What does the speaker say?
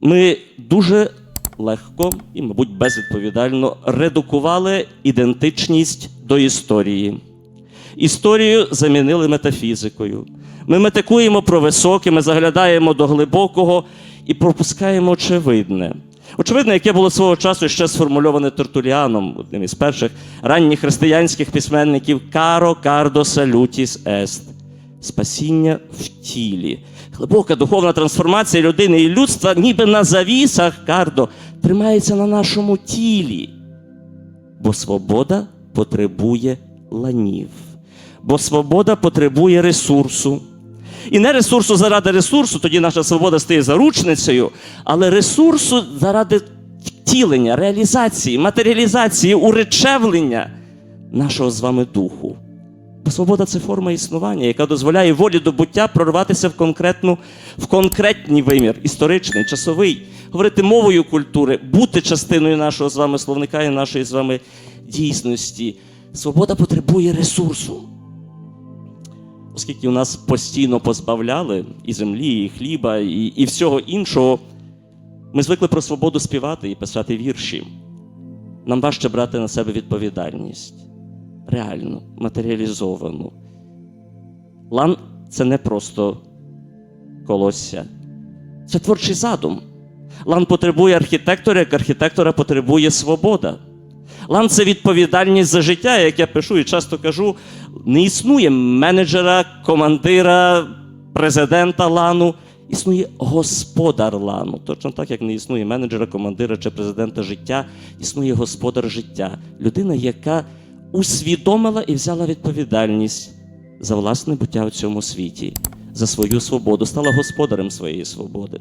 ми дуже легко і, мабуть, безвідповідально редукували ідентичність до історії. Історію замінили метафізикою. Ми метикуємо про високе, ми заглядаємо до глибокого і пропускаємо очевидне. Очевидне, яке було свого часу ще сформульоване Тертуліаном, одним із перших ранніх християнських письменників Каро Кардо Салютіс Ест. Спасіння в тілі. Глибока духовна трансформація людини і людства, ніби на завісах Кардо, тримається на нашому тілі. Бо свобода потребує ланів. Бо свобода потребує ресурсу. І не ресурсу заради ресурсу, тоді наша свобода стає заручницею, але ресурсу заради втілення, реалізації, матеріалізації, уречевлення нашого з вами духу. Бо свобода це форма існування, яка дозволяє волі до буття прорватися в, конкретну, в конкретний вимір, історичний, часовий, говорити мовою культури, бути частиною нашого з вами словника і нашої з вами дійсності. Свобода потребує ресурсу. Оскільки у нас постійно позбавляли і землі, і хліба, і, і всього іншого, ми звикли про свободу співати і писати вірші. Нам важче брати на себе відповідальність реальну, матеріалізовану. Лан це не просто колосся, це творчий задум. Лан потребує архітектора, як архітектора потребує свобода. Лан це відповідальність за життя, як я пишу і часто кажу, не існує менеджера, командира, президента лану. Існує господар лану. Точно так, як не існує менеджера, командира чи президента життя, існує господар життя. Людина, яка усвідомила і взяла відповідальність за власне буття у цьому світі, за свою свободу, стала господарем своєї свободи.